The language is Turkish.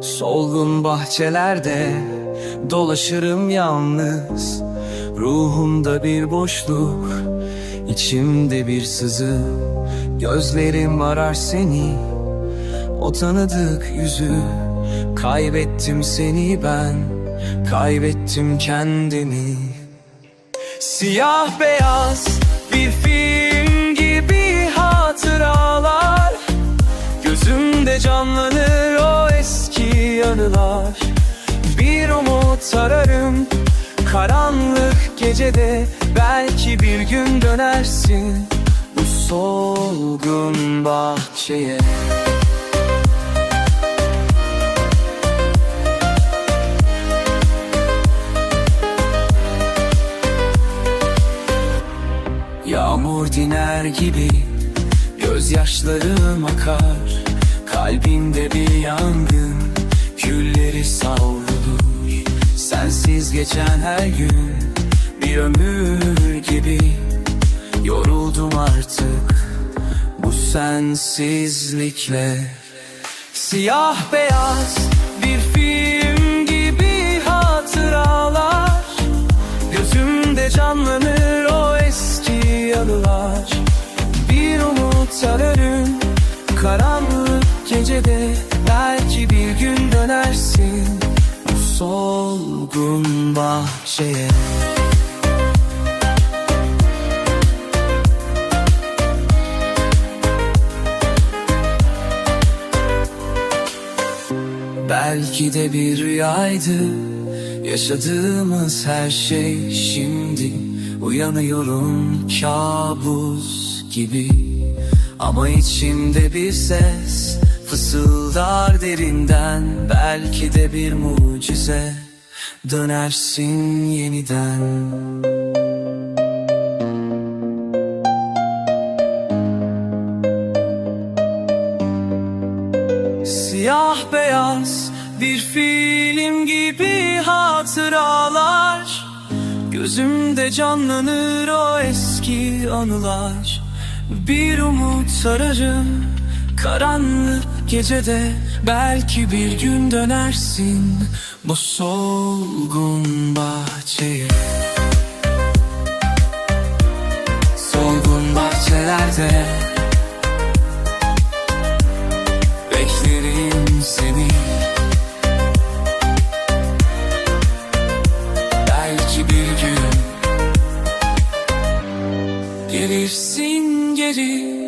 Solgun bahçelerde dolaşırım yalnız. Ruhumda bir boşluk, içimde bir sızı Gözlerim arar seni, o tanıdık yüzü. Kaybettim seni ben, kaybettim kendimi. Siyah beyaz bir film gibi hatıralar. Gözümde canlanır anılar Bir umut ararım karanlık gecede Belki bir gün dönersin. Bu solgun bahçeye. Yağmur diner gibi Gözyaşlarım akar. Kalbimde bir yangın savrulur Sensiz geçen her gün Bir ömür gibi. Yoruldum artık Bu sensizlikle. Siyah beyaz bir film gecede Belki bir gün dönersin bu solgun bahçeye. Belki de bir rüyaydı Yaşadığımız her şey şimdi. Uyanıyorum kabus gibi. Ama içimde bir ses Fısıldar derinden Belki de bir mucize. Dönersin yeniden. Siyah beyaz bir film gibi hatıralar. Gözümde canlanır o eski anılar. Bir umut ararım karanlık gecede Belki bir gün dönersin bu solgun bahçeye. Solgun bahçelerde Beklerim seni. Belki bir gün Gelirsin geri